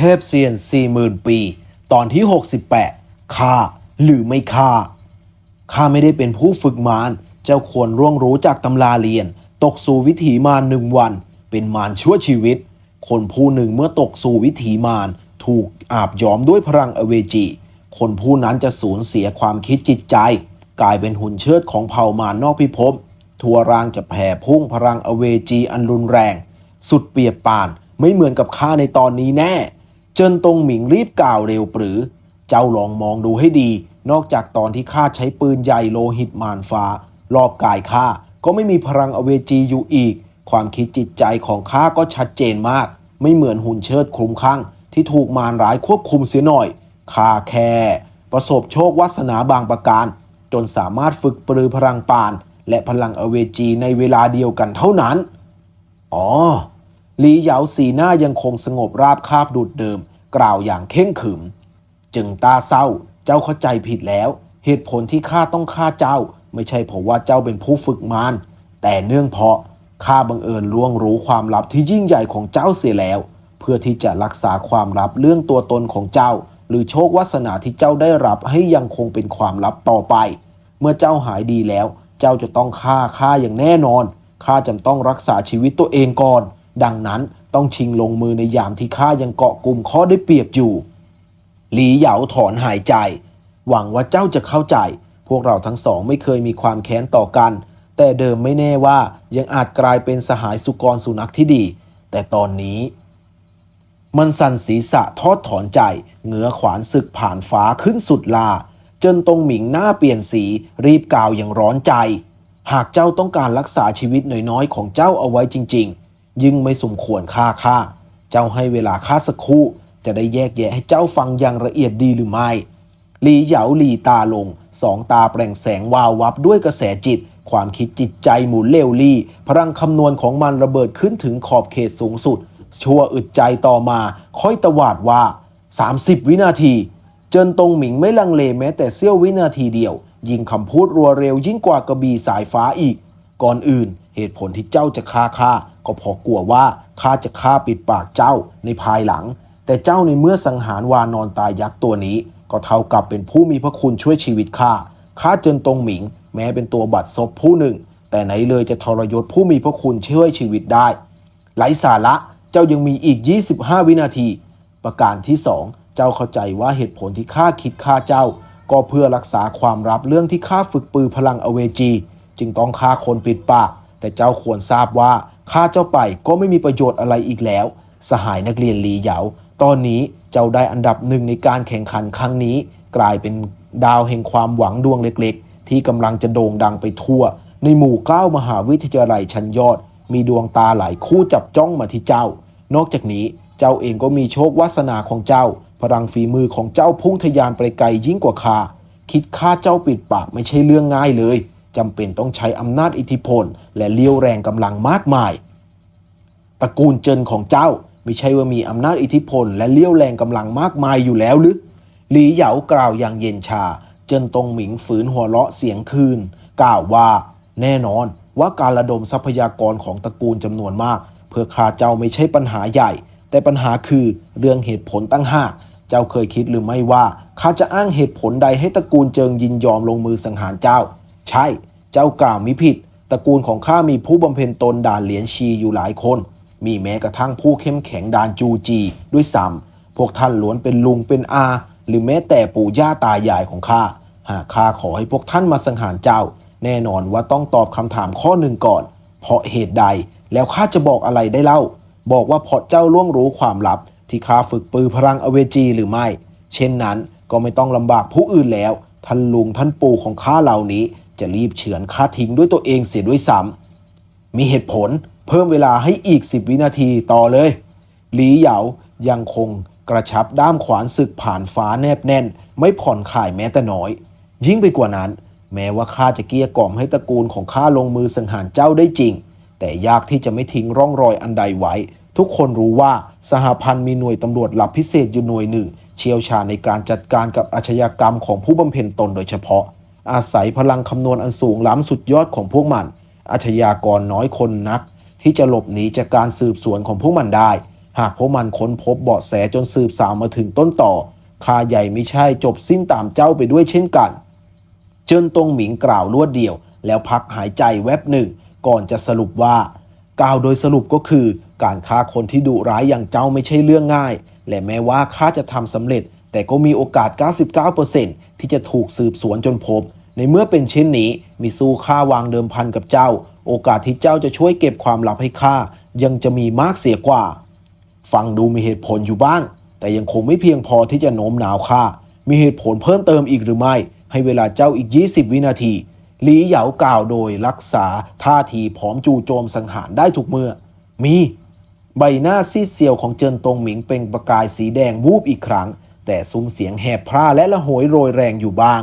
ทพเซียน40,000ปี ตอนที่ 68ข้าหรือไม่ข้าข้าไม่ได้เป็นผู้ฝึกมาร เจ้าควรร่วงรู้จากตำราเรียน ตกสู่วิถีมารหนึ่งวัน เป็นมารชั่วชีวิต คนผู้หนึ่งเมื่อตกสู่วิถีมาร ถูกอาบย้อมด้วยพลังอเวจี คนผู้นั้นจะสูญเสียความคิดจิตใจ กลายเป็นหุ่นเชิดของเผ่ามารนอกพิภพ ทัวรางจะแผ่พุ่งพลังอเวจีอันรุนแรง สุดเปียบปานไม่เหมือนกับข้าในตอนนี้แน่ เจินตงหมิงรีบกล่าวเร็วปรือ เจ้าลองมองดูให้ดี นอกจากตอนที่ข้าใช้ปืนใหญ่โลหิตมารฟ้า รอบกายข้าก็ไม่มีพลังอเวจีอยู่อีก ความคิดจิตใจของข้าก็ชัดเจนมาก ไม่เหมือนหุ่นเชิดคลุมข้างที่ถูกมารร้ายควบคุมเสียหน่อยข้าแค่ ประสบโชควาสนาบางประการ จนสามารถฝึกปรือพลังปาน และพลังอเวจีในเวลาเดียวกันเท่านั้น อ๋อ ลีเหยาสีหน้ายังคงสงบราบคาบดุดเดิม กล่าวอย่างเข่งขึม จึงตาเศร้า เจ้าเข้าใจผิดแล้ว เหตุผลที่ข้าต้องฆ่าเจ้า ไม่ใช่เพราะว่าเจ้าเป็นผู้ฝึกมารแต่เนื่องเพราะข้าบังเอิญล่วงรู้ความลับที่ยิ่งใหญ่ของเจ้าเสียแล้ว เพื่อที่จะรักษาความลับเรื่องตัวตนของเจ้า หรือโชควาสนาที่เจ้าได้รับให้ยังคงเป็นความลับต่อไป เมื่อเจ้าหายดีแล้ว เจ้าจะต้องฆ่าข้าอย่างแน่นอนข้าจำต้องรักษาชีวิตตัวเองก่อน ดังนั้นต้องชิงลงมือในยามที่ข้ายังเกาะกลุ่มข้อได้เปรียบอยู่ หลีเหยาถอนหายใจ หวังว่าเจ้าจะเข้าใจ พวกเราทั้งสองไม่เคยมีความแค้นต่อกัน แต่เดิมไม่แน่ว่ายังอาจกลายเป็นสหายสุกรสุนัขที่ดี แต่ตอนนี้ มันสั่นศีรษะทอดถอนใจเหงือขวานศึกผ่านฟ้าขึ้นสุดลา จนตรงหมิงหน้าเปลี่ยนสีรีบกล่าวอย่างร้อนใจ หากเจ้าต้องการรักษาชีวิตน้อยๆของเจ้าเอาไว้จริง ๆ ยิ่งไม่สมควรฆ่าข้าเจ้าให้เวลาข้าสักครู่ จะได้แยกแยะให้เจ้าฟังอย่างละเอียดดีหรือไม่หลีเหยาหลีตาลง สองตาแปล่งแสงวาววับด้วยกระแสจิต ความคิดจิตใจหมุนเร็วลี่ พลังคำนวณของมันระเบิดขึ้นถึงขอบเขตสูงสุด ชั่วอึดใจต่อมา ค่อยตวาดว่า 30 วินาทีเจินตงหมิงไม่ลังเลแม้แต่เสี้ยววินาทีเดียว ยิงคำพูดรัวเร็วยิ่งกว่ากระบี่สายฟ้าอีก ก่อนอื่น เหตุผลที่เจ้าจะฆ่าข้า ก็พอกลัวว่าข้าจะฆ่าปิดปากเจ้าในภายหลัง แต่เจ้าในเมื่อสังหารวานอนตายยักษ์ตัวนี้ ก็เท่ากับเป็นผู้มีพระคุณช่วยชีวิตข้าข้าเจินตงหมิง แม้เป็นตัวบัตรซบผู้หนึ่ง แต่ไหนเลยจะทรยศผู้มีพระคุณช่วยชีวิตได้ไร้สาระเจ้ายังมีอีก 25 วินาที ประการที่สองเจ้าเข้าใจว่าเหตุผลที่ข้าคิดฆ่าเจ้า ก็เพื่อรักษาความลับเรื่องที่ข้าฝึกปือพลังอเวจี จึงต้องฆ่าคนปิดปาก แต่เจ้าควรทราบว่า ฆ่าเจ้าไปก็ไม่มีประโยชน์อะไรอีกแล้ว สหายนักเรียนหลีเหยา ตอนนี้เจ้าได้อันดับหนึ่งในการแข่งขันครั้งนี้ กลายเป็นดาวแห่งความหวังดวงเล็กๆ ที่กำลังจะโด่งดังไปทั่ว ในหมู่เก้ามหาวิทยาลัยชั้นยอด มีดวงตาหลายคู่จับจ้องมาที่เจ้า นอกจากนี้เจ้าเองก็มีโชควาสนาของเจ้า พลังฝีมือของเจ้าพุ่งทะยานไปไกลยิ่งกว่าข้าคิดฆ่าเจ้าปิดปากไม่ใช่เรื่องง่ายเลย จำเป็นต้องใช้อำนาจอิทธิพล และเลี้ยวแรงกำลังมากมาย ตระกูลเจินของเจ้าไม่ใช่ว่ามีอำนาจอิทธิพล และเลี้ยวแรงกำลังมากมายอยู่แล้วหรือหลีเหยากล่าวอย่างเย็นชา เจินตงหมิงฝืนหัวเราะเสียงคืน กล่าวว่า แน่นอนว่าการระดมทรัพยากรของตระกูลจำนวนมาก เพื่อฆ่าเจ้าไม่ใช่ปัญหาใหญ่ แต่ปัญหาคือเรื่องเหตุผลตั้งหากเจ้าเคยคิดหรือไม่ว่าข้าจะอ้างเหตุผลใดให้ตระกูลเจิงยินยอมลงมือสังหารเจ้า ใช่ เจ้ากล่าวมิผิด ตระกูลของข้ามีผู้บำเพ็ญตนด่านเหรียญชีอยู่หลายคน มีแม้กระทั่งผู้เข้มแข็งด่านจูจีด้วยซ้ำพวกท่านล้วนเป็นลุงเป็นอา หรือแม้แต่ปู่ย่าตายายของข้า หากข้าขอให้พวกท่านมาสังหารเจ้า แน่นอนว่าต้องตอบคำถามข้อหนึ่งก่อน เพราะเหตุใด แล้วข้าจะบอกอะไรได้เล่า บอกว่าเพราะเจ้าล่วงรู้ความลับ ที่ข้าฝึกปือพลังอเวจีหรือไม่ เช่นนั้นก็ไม่ต้องลำบากผู้อื่นแล้วท่านลุงท่านปู่ของข้าเหล่านี้ จะรีบเฉือนข้าทิ้งด้วยตัวเองเสียด้วยซ้ำมีเหตุผลเพิ่มเวลาให้อีก 10 วินาทีต่อเลย หลีเหยายังคงกระชับด้ามขวานศึกผ่านฟ้าแนบแน่น ไม่ผ่อนคลายแม้แต่น้อย ยิ่งไปกว่านั้น แม้ว่าข้าจะเกี้ยกล่อมให้ตระกูลของข้าลงมือสังหารเจ้าได้จริง แต่ยากที่จะไม่ทิ้งร่องรอยอันใดไว้ ทุกคนรู้ว่าสหพันธ์มีหน่วยตำรวจลับพิเศษอยู่หน่วยหนึ่ง เชี่ยวชาญในการจัดการกับอาชญากรรมของผู้บำเพ็ญตนโดยเฉพาะ อาศัยพลังคำนวณอันสูงล้ำสุดยอดของพวกมัน อาชญากรน้อยคนนัก ที่จะหลบหนีจากการสืบสวนของพวกมันได้ หากพวกมันค้นพบเบาะแสจนสืบสาวมาถึงต้นต่อข้าใหญ่ไม่ใช่จบสิ้นตามเจ้าไปด้วยเช่นกันเจิ้นตงหมิงกล่าวรวดเดียว แล้วพักหายใจแวบหนึ่ง ก่อนจะสรุปว่ากล่าวโดยสรุปก็คือ การฆ่าคนที่ดุร้ายอย่างเจ้าไม่ใช่เรื่องง่าย และแม้ว่าข้าจะทำสำเร็จ แต่ก็มีโอกาส 99%ที่จะถูกสืบสวนจนพบ ในเมื่อเป็นเช่นนี้มีสู้ข้าวางเดิมพันกับเจ้า โอกาสที่เจ้าจะช่วยเก็บความลับให้ข้ายังจะมีมากเสียกว่า ฟังดูมีเหตุผลอยู่บ้าง แต่ยังคงไม่เพียงพอที่จะโน้มน้าวข้ามีเหตุผลเพิ่มเติมอีกหรือไม่ ให้เวลาเจ้าอีก 20 วินาทีหลีเหยากล่าวโดยรักษาท่าทีพร้อมจู่โจมสังหารได้ทุกเมื่อ มี ใบหน้าซีดเซียวของเจินตงหมิงเป็นประกายสีแดงวูบอีกครั้ง แต่ซุ้มเสียงแหบพร่าและละโหยโรยแรงอยู่บ้าง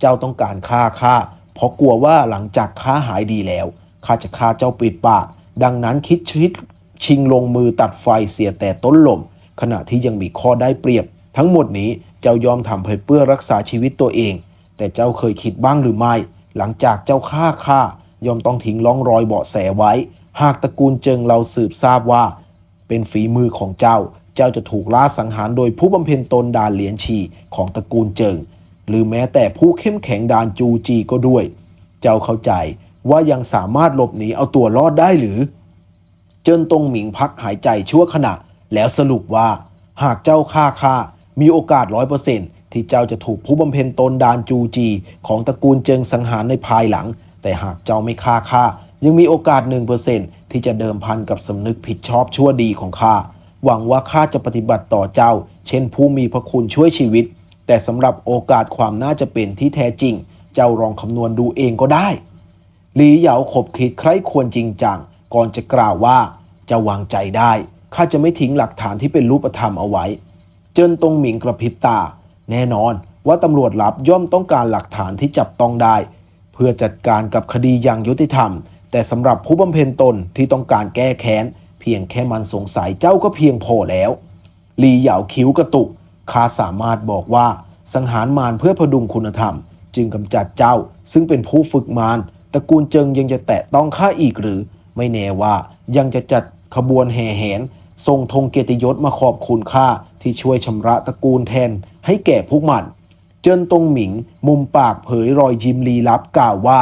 เจ้าต้องการฆ่าข้าเพราะกลัวว่าหลังจากข้าหายดีแล้วข้าจะฆ่าเจ้าปิดปาก ดังนั้นคิดชิดชิงลงมือตัดไฟเสียแต่ต้นลม ขณะที่ยังมีข้อได้เปรียบ ทั้งหมดนี้เจ้ายอมทำเพื่อเพื่อรักษาชีวิตตัวเอง แต่เจ้าเคยคิดบ้างหรือไม่ หลังจากเจ้าฆ่าข้ายอมต้องทิ้งร่องรอยเบาะแสไว้ หากตระกูลเจิงเราสืบทราบว่า เป็นฝีมือของเจ้า เจ้าจะถูกล่าสังหารโดยผู้บำเพ็ญตนดานเหลียนชีของตระกูลเจิง หรือแม้แต่ผู้เข้มแข็งดานจูจีก็ด้วย เจ้าเข้าใจว่ายังสามารถหลบหนีเอาตัวรอดได้หรือ เจิ้นตงหมิงพักหายใจชั่วขณะ แล้วสรุปว่า หากเจ้าฆ่าข้ามีโอกาสร้อยเปอร์เซนที่เจ้าจะถูกผู้บำเพ็ญตนดานจูจี ของตระกูลเจิงสังหารในภายหลัง แต่หากเจ้าไม่ฆ่าข้ายังมีโอกาสหนึ่งเปอร์เซนที่จะเดิมพันกับสำนึกผิดชอบชั่วดีของข้า หวังว่าข้าจะปฏิบัติต่อเจ้า เช่นผู้มีพระคุณช่วยชีวิต แต่สำหรับโอกาสความน่าจะเป็นที่แท้จริง เจ้าลองคำนวณดูเองก็ได้หลีเหยาขบคิดใครควรจริงจังก่อนจะกล่าวว่าจะวางใจได้ข้าจะไม่ทิ้งหลักฐานที่เป็นรูปธรรมเอาไว้ เจินตงหมิงกระพริบตา แน่นอนว่าตำรวจลับย่อมต้องการหลักฐานที่จับต้องได้ เพื่อจัดการกับคดีอย่างยุติธรรม แต่สำหรับผู้บำเพ็ญตนที่ต้องการแก้แค้น เพียงแค่มันสงสัยเจ้าก็เพียงพอแล้วหลีเหยาคิ้วกระตุกข้าสามารถบอกว่าสังหารมารเพื่อพดุงคุณธรรม จึงกำจัดเจ้า ซึ่งเป็นผู้ฝึกมารตระกูลเจิงยังจะแตะต้องข้าอีกหรือ ไม่แน่ว่ายังจะจัดขบวนแห่แหนส่งธงเกียรติยศมาขอบคุณข้าที่ช่วยชำระตระกูลแทนให้แก่พวกมัน เจินตงหมิง มุมปากเผยรอยยิ้มลีลับกล่าวว่า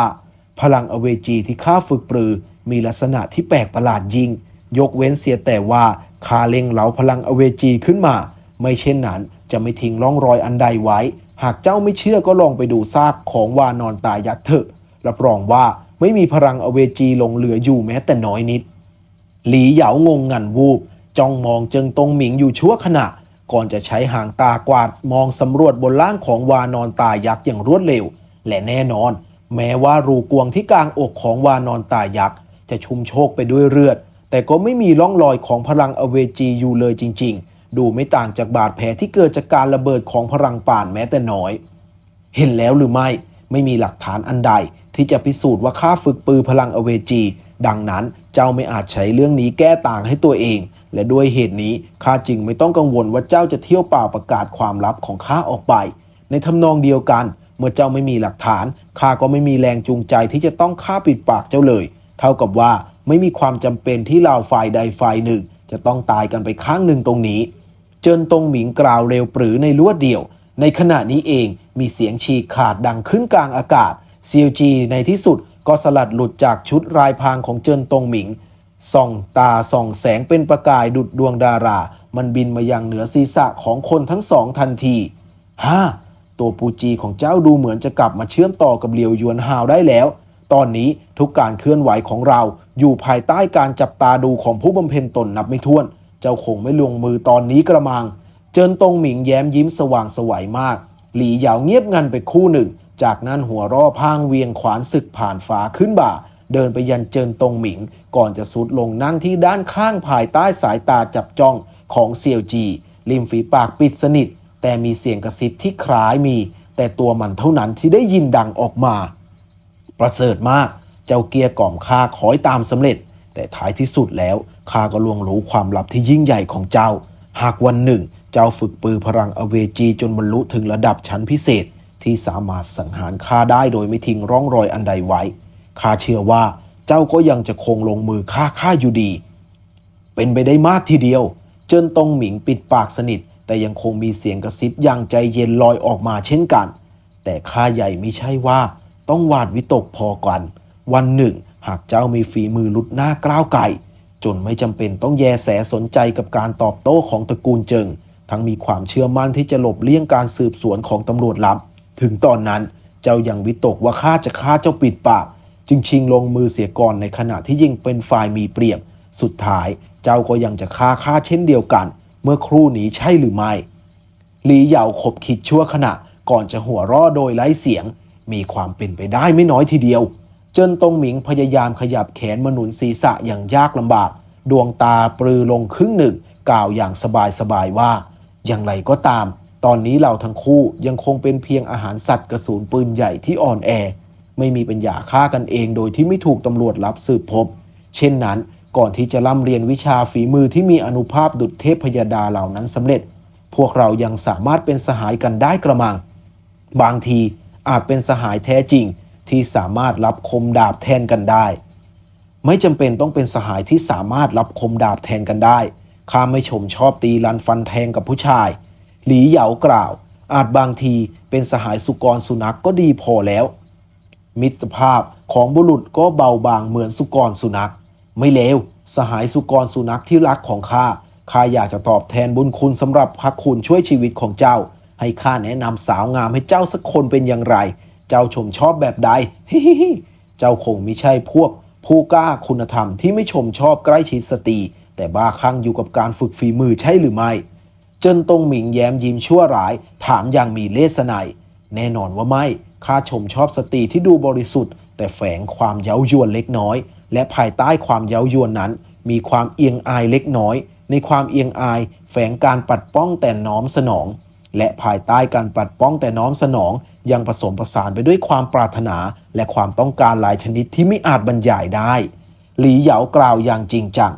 พลังอเวจีที่ข้าฝึกปรือ มีลักษณะที่แปลกประหลาดยิ่ง ยกเว้นเสียแต่ว่าข้าเล็งเหลาพลังอเวจีขึ้นมา ไม่เช่นนั้นจะไม่ทิ้งร่องรอยอันใดไว้ หากเจ้าไม่เชื่อก็ลองไปดูซากของวานอนตายยักษ์เถอะรับรองว่าไม่มีพลังอเวจีหลงเหลืออยู่แม้แต่น้อยนิด หลีเหยางงงันวูบจ้องมองเจิงตงหมิงอยู่ชั่วขณะ ก่อนจะใช้หางตากวาดมองสำรวจบนล่างของวานอนตายักษ์อย่างรวดเร็ว และแน่นอน แม้ว่ารูกวงที่กลางอกของวานอนตายักษ์จะชุ่มโชกไปด้วยเลือด แต่ก็ไม่มีร่องรอยของพลังอเวจีอยู่เลยจริง ๆ ดูไม่ต่างจากบาดแผลที่เกิดจากการระเบิดของพลังป่านแม้แต่น้อย เห็นแล้วหรือไม่ ไม่มีหลักฐานอันใด ที่จะพิสูจน์ว่าข้าฝึกปือพลังอเวจี ดังนั้นเจ้าไม่อาจใช้เรื่องนี้แก้ต่างให้ตัวเอง และด้วยเหตุนี้ข้าจึงไม่ต้องกังวลว่าเจ้าจะเที่ยวเปล่าประกาศความลับของข้าออกไป ในทำนองเดียวกัน เมื่อเจ้าไม่มีหลักฐานข้าก็ไม่มีแรงจูงใจที่จะต้องฆ่าปิดปากเจ้าเลย เท่ากับว่า ไม่มีความจำเป็นที่เราฝ่ายใดฝ่ายหนึ่ง จะต้องตายกันไปข้างหนึ่งตรงนี้ เจินตงหมิงกล่าวเร็วปรือในลวดเดียว ในขณะนี้เองมีเสียงฉีกขาดดังขึ้นกลางอากาศซีลจีในที่สุดก็สลัดหลุดจากชุดรายพรางของเจินตงหมิงส่องตาส่องแสงเป็นประกายดุดดวงดารา มันบินมายังเหนือศีรษะของคนทั้งสองทันทีฮ่าตัวปูจีของเจ้าดูเหมือนจะกลับมาเชื่อมต่อกับเหลียวยวนฮาวได้แล้ว ตอนนี้ทุกการเคลื่อนไหวของเราอยู่ภายใต้การจับตาดูของผู้บำเพ็ญตนนับไม่ถ้วน เจ้าคงไม่ลงมือตอนนี้กระมัง เจินตงหมิงแย้มยิ้มสว่างสวัยมาก หลีเหยาวเงียบงันไปคู่หนึ่ง จากนั้นหัวร่อพางเวียงขวานศึกผ่านฟ้าขึ้นบ่า เดินไปยันเจินตงหมิง ก่อนจะสุดลงนั่งที่ด้านข้างภายใต้สายตาจับจ้องของเซียวจี ริมฝีปากปิดสนิท แต่มีเสียงกระซิบที่คล้ายมี แต่ตัวมันเท่านั้นที่ได้ยินดังออกมา ประเสริฐมาก เจ้าเกียร์กล่อมข้าขอยตามสำเร็จ แต่ท้ายที่สุดแล้วข้าก็ลวงรู้ความลับที่ยิ่งใหญ่ของเจ้า หากวันหนึ่ง เจ้าฝึกปือพลังอเวจีจนบรรลุถึงระดับชั้นพิเศษ ที่สามารถสังหารข้าได้โดยไม่ทิ้งร่องรอยอันใดไว้ข้าเชื่อว่าเจ้าก็ยังจะคงลงมือฆ่าข้าอยู่ดี เป็นไปได้มากทีเดียว เจิ้นตงหมิงปิดปากสนิท แต่ยังคงมีเสียงกระซิบอย่างใจเย็นลอยออกมาเช่นกัน แต่ข้าใหญ่ไม่ใช่ว่า ต้องหวาดวิตกพอกัน วันหนึ่ง หากเจ้ามีฝีมือลุดหน้ากล้าวไก่ จนไม่จำเป็นต้องแยแสสนใจกับการตอบโต้ของตระกูลเจิง ทั้งมีความเชื่อมั่นที่จะหลบเลี่ยงการสืบสวนของตำรวจลับ ถึงตอนนั้นเจ้ายังวิตกว่าข้าจะฆ่าเจ้าปิดปาก จึงชิงลงมือเสียก่อนในขณะที่ยิ่งเป็นฝ่ายมีเปรียบ สุดท้ายเจ้าก็ยังจะฆ่าข้าเช่นเดียวกัน เมื่อครู่นี้ใช่หรือไม่หลีเหยาขบคิดชั่วขณะก่อนจะหัวร่อโดยไร้เสียง มีความเป็นไปได้ไม่น้อยทีเดียว เจิ้นตงหมิงพยายามขยับแขนมาหนุนศีรษะอย่างยากลำบาก ดวงตาปรือลงครึ่งหนึ่ง กล่าวอย่างสบายๆว่า อย่างไรก็ตาม ตอนนี้เราทั้งคู่ยังคงเป็นเพียงอาหารสัตว์กระสุนปืนใหญ่ที่อ่อนแอ ไม่มีปัญญาฆ่ากันเองโดยที่ไม่ถูกตำรวจรับสืบพบ เช่นนั้นก่อนที่จะร่ำเรียนวิชาฝีมือที่มีอนุภาพดุจเทพพยดาเหล่านั้นสำเร็จ พวกเรายังสามารถเป็นสหายกันได้กระมัง บางที อาจเป็นสหายแท้จริง ที่สามารถรับคมดาบแทนกันได้ ไม่จำเป็นต้องเป็นสหายที่สามารถรับคมดาบแทนกันได้ข้าไม่ชมชอบตีลันฟันแทงกับผู้ชาย หลีเหยากล่าว อาจบางทีเป็นสหายสุกรสุนัขกก็ดีพอแล้ว มิตรภาพของบุรุษก็เบาบางเหมือนสุกรสุนัข ไม่เลวสหายสุกรสุนัขที่รักของข้าข้าอยากจะตอบแทนบุญคุณสำหรับพระคุณช่วยชีวิตของเจ้า ให้ข้าแนะนำสาวงามให้เจ้าสักคนเป็นอย่างไร เจ้าชมชอบแบบใดฮิฮิฮิเจ้าคงไม่ใช่พวก ผู้กล้าคุณธรรมที่ไม่ชมชอบใกล้ชิดสตรีแต่บ้าคลั่งอยู่กับการฝึกฝีมือใช่หรือไม่เจินตงหมิงแย้มยิ้มชั่วร้าย ถามอย่างมีเลสไนแน่นอนว่าไม่ข้าชมชอบสตรีที่ดูบริสุทธิ์ แต่แฝงความเย้ายวนเล็กน้อย และภายใต้ความเย้ายวนนั้น มีความเอียงอายเล็กน้อย ในความเอียงอาย แฝงการปัดป้องแต่น้อมสนอง และภายใต้การปัดป้องแต่น้อมสนองยังผสมผสานไปด้วยความปรารถนา และความต้องการหลายชนิดที่ไม่อาจบรรยายได้ หลีเหยากล่าวอย่างจริงจัง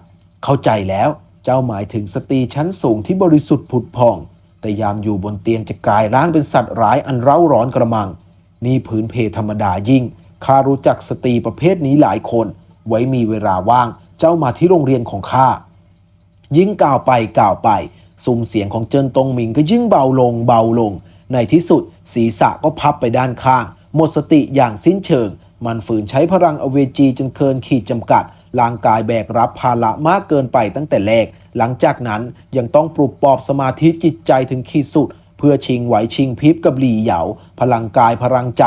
เข้าใจแล้วเจ้าหมายถึงสตรีชั้นสูงที่บริสุทธิ์ผุดผ่อง แต่ยามอยู่บนเตียงจะกลายร่างเป็นสัตว์ร้ายอันเร่าร้อนกระมัง นี่ผืนเพธรรมดายิ่งข้ารู้จักสตรีประเภทนี้หลายคน ไว้มีเวลาว่าง เจ้ามาที่โรงเรียนของข้ายิ่งกล่าวไปกล่าวไป สุ่มเสียงของเจินตงหมิงก็ยิ่งเบาลงเบาลง ในที่สุดศีรษะก็พับไปด้านข้าง หมดสติอย่างสิ้นเชิง มันฝืนใช้พลังอเวจีจนเกินขีดจำกัดร่างกายแบกรับภาระมากเกินไปตั้งแต่แรก หลังจากนั้นยังต้องปลุกปอบสมาธิจิตใจถึงขีดสุด เพื่อชิงไหวชิงพริบกับหลีเหยา พลังกายพลังใจ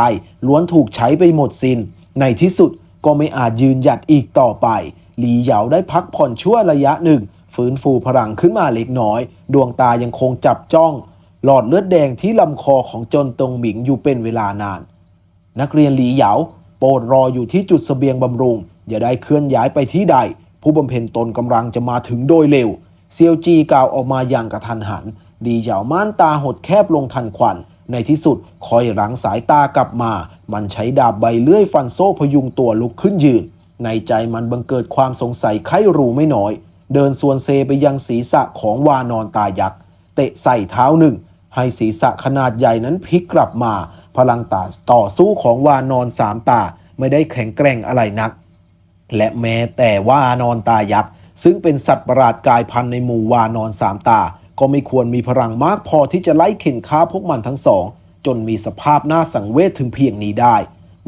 ล้วนถูกใช้ไปหมดสิน้น ในที่สุดก็ไม่อาจยืนหยัดอีกต่อไป หลีเหยาได้พักผ่อนชั่วระยะหนึ่ง ฟื้นฟูพลังขึ้นมาเล็กน้อย ดวงตายังคงจับจ้อง หลอดเลือดแดงที่ลำคอของจนตงหมิงอยู่เป็นเวลานาน นักเรียนหลีเหยาโปรดรออยู่ที่จุดเสบียงบำรุง อย่าได้เคลื่อนย้ายไปที่ใด ผู้บำเพ็ญตนกำลังจะมาถึงโดยเร็ว เซียวจีกล่าวออกมาอย่างกระทันหัน ดีเหยาม่านตาหดแคบลงทันควันในที่สุดคอยหลังสายตากลับมา มันใช้ดาบใบเลื่อยฟันโซ่พยุงตัวลุกขึ้นยืน ในใจมันบังเกิดความสงสัยไข้รู้ไม่น้อย เดินสวนเซไปยังศีรษะของวานอนตายักษ์ เตะใส่เท้าหนึ่ง ให้ศีรษะขนาดใหญ่นั้นพลิกกลับมา พลังตาต่อสู้ของวานอนสามตาไม่ได้แข็งแกร่งอะไรนัก และแม้แต่วานอนตายักษ์ ซึ่งเป็นสัตว์ประหลาดกายพันธุ์ในหมู่วานอนสามตา ก็ไม่ควรมีพลังมากพอที่จะไล่เข็นฆ่าพวกมันทั้งสอง จนมีสภาพน่าสังเวชถึงเพียงนี้ได้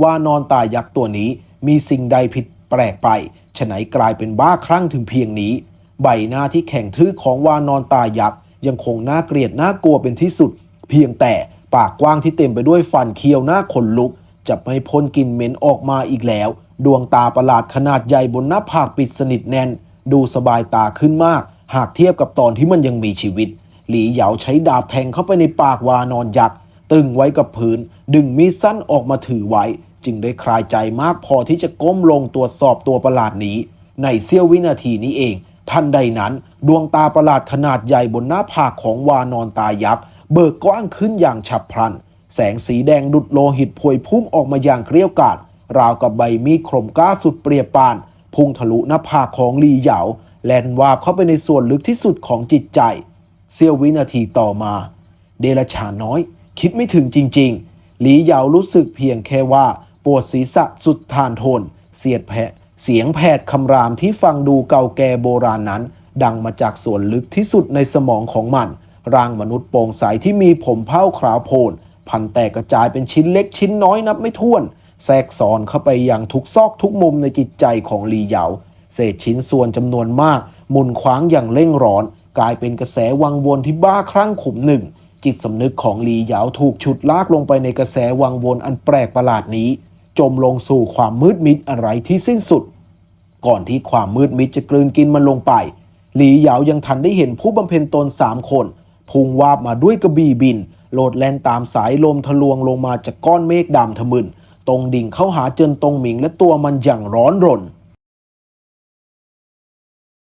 วานอนตายักษ์ตัวนี้มีสิ่งใดผิดแปลกไป ฉะไหนกลายเป็นบ้าคลั่งถึงเพียงนี้ ใบหน้าที่แข็งทื่อของวานอนตายักษ์ยังคงน่าเกลียดน่ากลัวเป็นที่สุด เพียงแต่ปากกว้างที่เต็มไปด้วยฟันเคี้ยวหน้าขนลุก จะไม่พ้นกลิ่นเหม็นออกมาอีกแล้ว ดวงตาประหลาดขนาดใหญ่บนหน้าผากปิดสนิทแน่น ดูสบายตาขึ้นมาก หากเทียบกับตอนที่มันยังมีชีวิต หลีเหยาใช้ดาบแทงเข้าไปในปากวานอนยักษ์ตึงไว้กับพื้น ดึงมีดสั้นออกมาถือไว้ จึงได้คลายใจมากพอที่จะก้มลงตรวจสอบตัวประหลาดนี้ ในเสี้ยววินาทีนี้เอง ทันใดนั้น ดวงตาประหลาดขนาดใหญ่บนหน้าผากของวานอนตายักษ์เบิกกว้างขึ้นอย่างฉับพลัน แสงสีแดงดุดโลหิตพวยพุ่งออกมาอย่างเกลี้ยวกราดราวกับใบมีดคมกล้าสุดเปรียบปาน พุ่งทะลุหน้าผากของลีเหยาแล่นวาบเข้าไปในส่วนลึกที่สุดของจิตใจ เสี้ยววินาทีต่อมา เดลชาน้อย คิดไม่ถึงจริง ๆ หลีเหยารู้สึกเพียงแค่ว่า ปวดศีรษะสุดทานทน เสียดแผะเสียงแผดคำรามที่ฟังดูเก่าแก่โบราณนั้น ดังมาจากส่วนลึกที่สุดในสมองของมัน ร่างมนุษย์โปร่งใสที่มีผมเผ้าขาวโพลน พันแตกกระจายเป็นชิ้นเล็กชิ้นน้อยนับไม่ถ้วน แทรกซ้อนเข้าไปอย่างทุกซอกทุกมุมในจิตใจของลีเหยา เศษชิ้นส่วนจำนวนมากหมุนคว้างอย่างเร่งร้อน กลายเป็นกระแสวังวนที่บ้าคลั่งขุมหนึ่งจิตสำนึกของลีเหยาถูกฉุดลากลงไปในกระแสวังวนอันแปลกประหลาดนี้ จมลงสู่ความมืดมิดอะไรที่สิ้นสุด ก่อนที่ความมืดมิดจะกลืนกินมันลงไป หลีเหยายังทันได้เห็นผู้บำเพ็ญตนสามคน พุ่งวาบมาด้วยกระบี่บิน โลดแล่นตามสายลมทะลวงลงมาจากก้อนเมฆดำทะมึน ตรงดิ่งเข้าหาเจินตรงหมิงและตัวมันอย่างร้อนรน